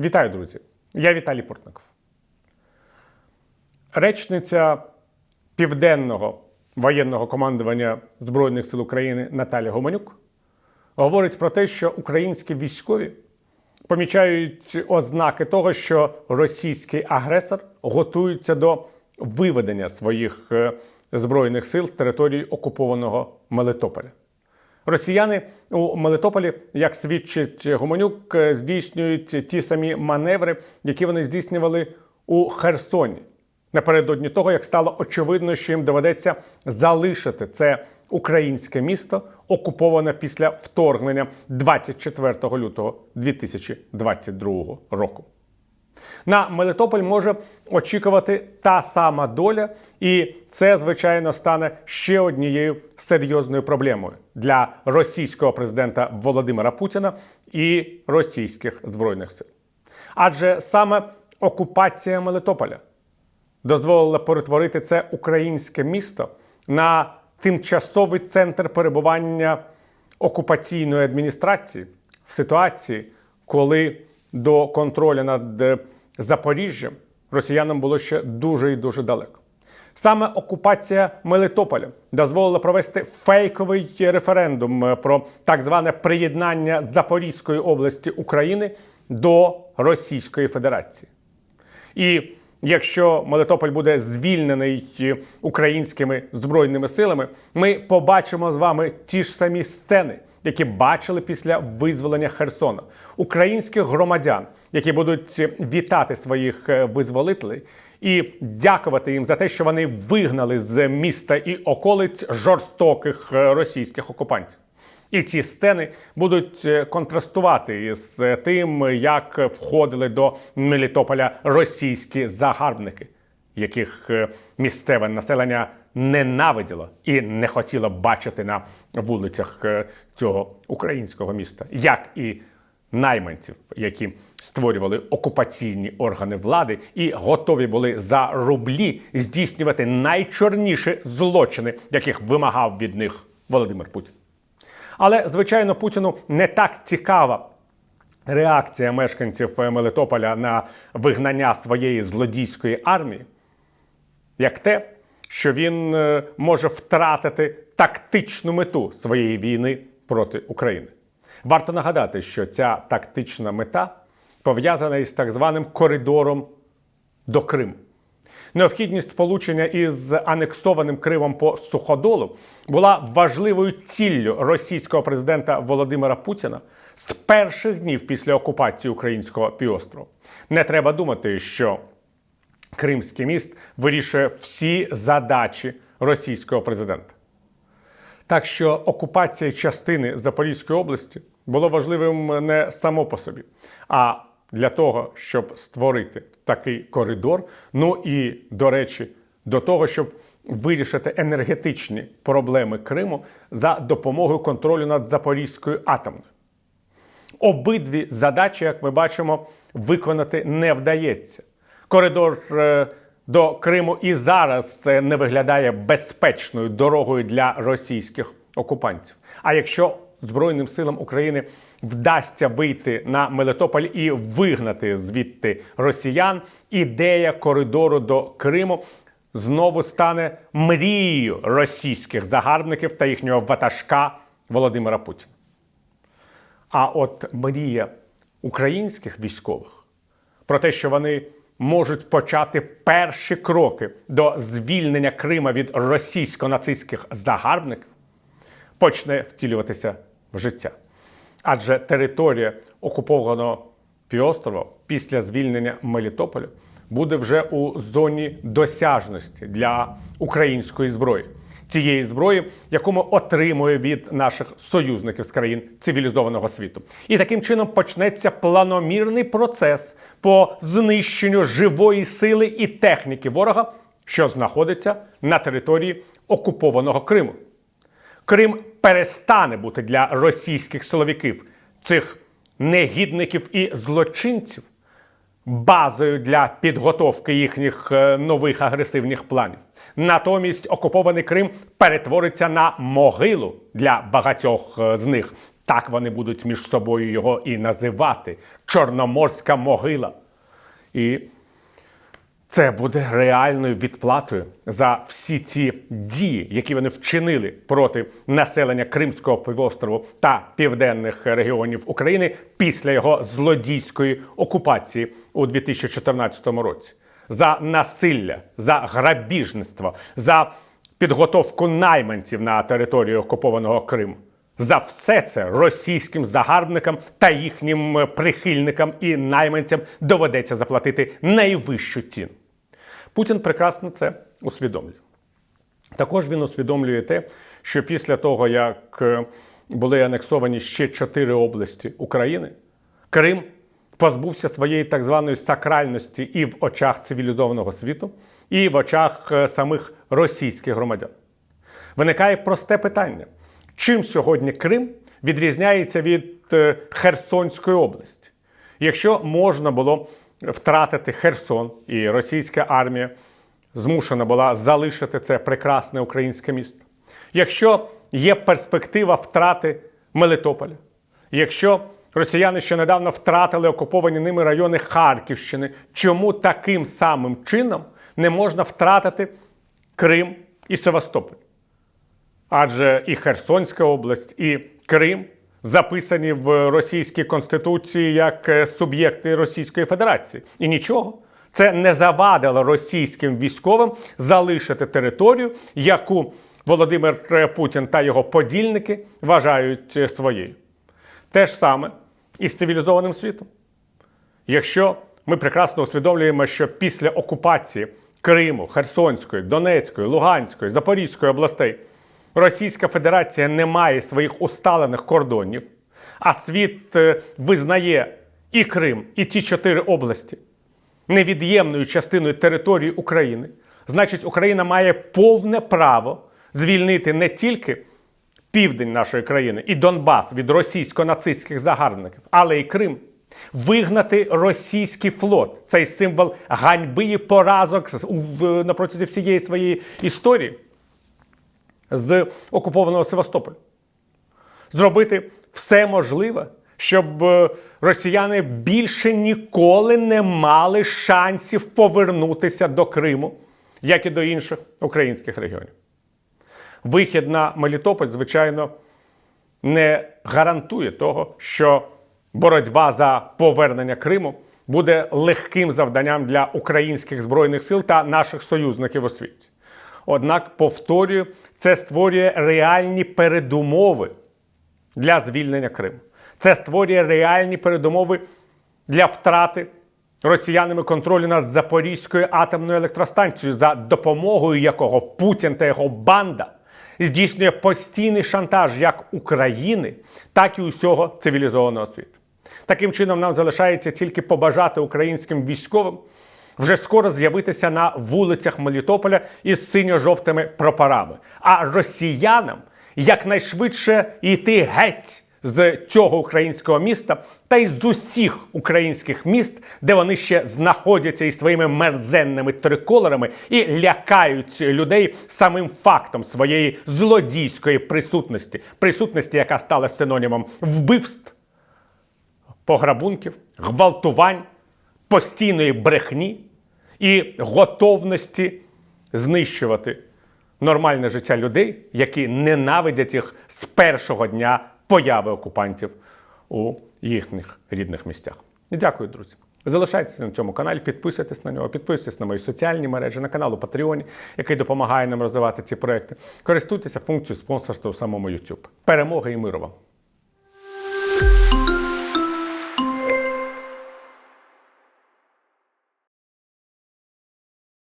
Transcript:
Вітаю, друзі! Я Віталій Портников. Речниця Південного воєнного командування Збройних сил України Наталя Гоманюк говорить про те, що українські військові помічають ознаки того, що російський агресор готується до виведення своїх е, збройних сил з території окупованого Мелитополя. Росіяни у Мелитополі, як свідчить Гомонюк, е, здійснюють ті самі маневри, які вони здійснювали у Херсоні. Напередодні того, як стало очевидно, що їм доведеться залишити це українське місто, окуповане після вторгнення 24 лютого 2022 року. На Мелитополь може очікувати та сама доля, і це, звичайно, стане ще однією серйозною проблемою для російського президента Володимира Путіна і російських збройних сил. Адже саме окупація Мелитополя дозволила перетворити це українське місто на тимчасовий центр перебування окупаційної адміністрації в ситуації, коли до контролю над Запоріжжям росіянам було ще дуже і дуже далеко. Саме окупація Мелитополя дозволила провести фейковий референдум е, про так зване приєднання Запорізької області України до Російської Федерації. І якщо Мелитополь буде звільнений е, українськими збройними силами, ми побачимо з вами ті ж самі сцени, які бачили після визволення Херсона, українських громадян, які будуть вітати своїх е, визволителей. І дякувати їм за те, що вони вигнали з міста і околиць жорстоких е, російських окупантів. І ці сцени будуть е, контрастувати з тим, як входили до Мелітополя російські загарбники, яких е, місцеве населення ненавиділо і не хотіло бачити на вулицях цього українського міста, як і найманців, які створювали окупаційні органи влади і готові були за рублі здійснювати найчорніші злочини, яких вимагав від них Володимир Путін. Але, звичайно, Путіну не так цікава реакція мешканців Мелитополя на вигнання своєї злодійської армії, як те, що він е, може втратити тактичну мету своєї війни проти України. Варто нагадати, що ця тактична мета пов'язана із так званим коридором до Криму. Необхідність сполучення із анексованим Кримом по суходолу була важливою ціллю російського президента Володимира Путіна з перших днів після окупації українського півострова. Не треба думати, що Кримський міст вирішує всі задачі російського президента. Так що окупація частини Запорізької області було важливим не само по собі, а для того, щоб створити такий коридор. Ну і, до речі, до того, щоб вирішити енергетичні проблеми Криму за допомогою контролю над Запорізькою атомною. Обидві задачі, як ми бачимо, виконати не вдається. Коридор е, до Криму і зараз це не виглядає безпечною дорогою для російських окупантів. А якщо Збройним силам України вдасться вийти на Мелитополь і вигнати звідти росіян, ідея коридору до Криму знову стане мрією російських загарбників та їхнього ватажка Володимира Путіна. А от мрія українських військових про те, що вони можуть почати перші кроки до звільнення Крима від російсько-нацистських загарбників, почне втілюватися життя. Адже територія окупованого півострова після звільнення Мелітополя буде вже у зоні досяжності для української зброї. Тієї зброї, яку ми отримує від наших союзників з країн цивілізованого світу, і таким чином почнеться планомірний процес по знищенню живої сили і техніки ворога, що знаходиться на території окупованого Криму. Крим перестане бути для російських силовиків, цих негідників і злочинців, базою для підготовки їхніх е, нових агресивних планів. Натомість окупований Крим перетвориться на могилу для багатьох е, з них, Так вони будуть між собою його і називати Чорноморська могила. І це буде реальною відплатою за всі ці дії, які вони вчинили проти населення Кримського півострову та південних регіонів України після його злодійської окупації у 2014 році. За насилля, за грабіжництво, за підготовку найманців на території окупованого Криму. За все це російським загарбникам та їхнім прихильникам і найманцям доведеться заплатити найвищу ціну. Путін прекрасно це усвідомлює. Також він усвідомлює те, що після того, як е, були анексовані ще чотири області України, Крим позбувся своєї так званої сакральності і в очах цивілізованого світу, і в очах е, самих російських громадян. Виникає просте питання: чим сьогодні Крим відрізняється від е, Херсонської області? Якщо можна було втратити Херсон, і російська армія змушена була залишити це прекрасне українське місто, якщо є перспектива втрати Мелитополя, якщо росіяни ще недавно втратили окуповані ними райони Харківщини, чому таким самим чином не можна втратити Крим і Севастополь? Адже і Херсонська область, і Крим записані в російській конституції як е, суб'єкти Російської Федерації. І нічого. Це не завадило російським військовим залишити територію, яку Володимир е, Путін та його подільники вважають е, своєю. Те ж саме і з цивілізованим світом. Якщо ми прекрасно усвідомлюємо, що після окупації Криму, Херсонської, Донецької, Луганської, Запорізької областей Російська Федерація не має своїх усталених кордонів, а світ е, визнає і Крим, і ті чотири області невід'ємною частиною території України, значить, Україна має повне право звільнити не тільки південь нашої країни і Донбас від російсько-нацистських загарбників, але й Крим. Вигнати російський флот цей символ ганьби і поразок на протязі всієї своєї історії з окупованого Севастополя. Зробити все можливе, щоб е, росіяни більше ніколи не мали шансів повернутися до Криму, як і до інших українських регіонів. Вихід на Мелітополь, звичайно, не гарантує того, що боротьба за повернення Криму буде легким завданням для українських збройних сил та наших союзників у світі. Однак, повторюю, це створює реальні передумови для звільнення Криму. Це створює реальні передумови для втрати росіянами контролю над Запорізькою атомною електростанцією, за допомогою якого Путін та його банда здійснює постійний шантаж як України, так і усього цивілізованого світу. Таким чином, нам залишається тільки побажати українським військовим вже скоро з'явитися на вулицях Мелітополя із синьо-жовтими прапорами, а росіянам якнайшвидше йти геть з цього українського міста та й з усіх українських міст, де вони ще знаходяться із своїми мерзенними триколорами і лякають людей самим фактом своєї злодійської присутності, присутності, яка стала синонімом вбивств, пограбунків, гвалтувань, постійної брехні і готовності знищувати нормальне життя людей, які ненавидять їх з першого дня появи окупантів у їхніх рідних місцях. Дякую, друзі. Залишайтеся на цьому каналі, підписуйтесь на нього, підписуйтесь на мої соціальні мережі, на канал у Patreon, який допомагає нам розвивати ці проекти. Користуйтеся функцією спонсорства у самому YouTube. Перемоги і миру вам!